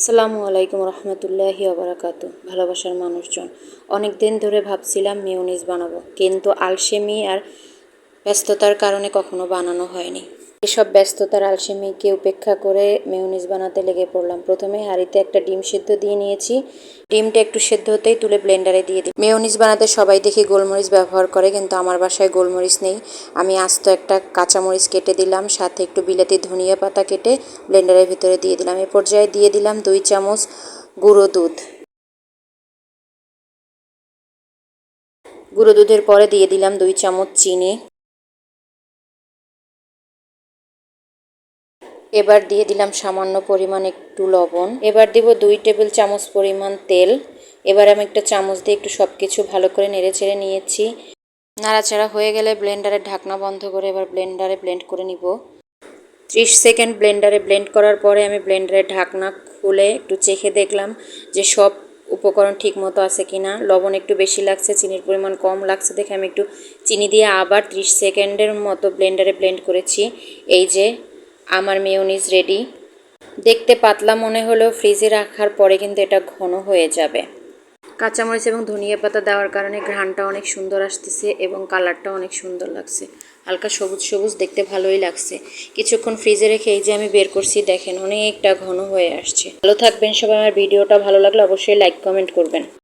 আসসালামু আলাইকুম রহমতুল্লাহি আবরাকাতু। ভালোবাসার মানুষজন অনেক দিন ধরে ভাবছিলাম মেয়নিজ বানাবো, কিন্তু আলসেমি আর ব্যস্ততার কারণে কখনো বানানো হয়নি। এসব ব্যস্ততার আলসেমিকে উপেক্ষা করে মেয়নিজ বানাতে লেগে পড়লাম। প্রথমে হাঁড়িতে একটা ডিম সেদ্ধ দিয়ে নিয়েছি। ডিমটা একটু সেদ্ধ হতেই তুলে ব্লেন্ডারে দিয়ে দিই। মেয়নিজ বানাতে সবাই দেখি গোলমরিচ ব্যবহার করে, কিন্তু আমার বাসায় গোলমরিচ নেই। আমি আস্ত একটা কাঁচামরিচ কেটে দিলাম, সাথে একটু বিলাতি ধনিয়া পাতা কেটে ব্লেন্ডারের ভিতরে দিয়ে দিলাম। এ পর্যায়ে দিয়ে দিলাম দুই চামচ গুঁড়ো দুধ। গুঁড়ো দুধের পরে দিয়ে দিলাম দুই চামচ চিনি। এবার দিয়ে দিলাম সামান্য পরিমাণ একটু লবণ। এবার দিব দুই টেবিল চামচ পরিমাণ তেল। এবার আমি একটা চামচ দিয়ে একটু সব কিছু ভালো করে নেড়ে চেড়ে নিয়েছি। নাড়াচাড়া হয়ে গেলে ব্লেন্ডারের ঢাকনা বন্ধ করে এবার ব্লেন্ডারে ব্লেন্ড করে নিব। ত্রিশ সেকেন্ড ব্লেন্ডারে ব্লেন্ড করার পরে আমি ব্লেন্ডারের ঢাকনা খুলে একটু চেখে দেখলাম যে সব উপকরণ ঠিক মতো আছে কি না লবণ একটু বেশি লাগছে, চিনির পরিমাণ কম লাগছে দেখে আমি একটু চিনি দিয়ে আবার ত্রিশ সেকেন্ডের মতো ব্লেন্ডারে ব্লেন্ড করেছি। এই যে আমার মেয়নিজ রেডি। দেখতে পাতলা মনে হলেও ফ্রিজে রাখার পরে কিন্তু এটা ঘন হয়ে যাবে। কাঁচামরিচ এবং ধনিয়া পাতা দেওয়ার কারণে ঘ্রাণটা অনেক সুন্দর আসতেছে এবং কালারটা অনেক সুন্দর লাগছে। হালকা সবুজ সবুজ দেখতে ভালোই লাগছে। কিছুক্ষণ ফ্রিজে রেখে এই যে আমি বের করছি, দেখেন অনেকটা ঘন হয়ে আসছে। ভালো থাকবেন সবাই, আমার ভিডিওটা ভালো লাগলে অবশ্যই লাইক কমেন্ট করবেন।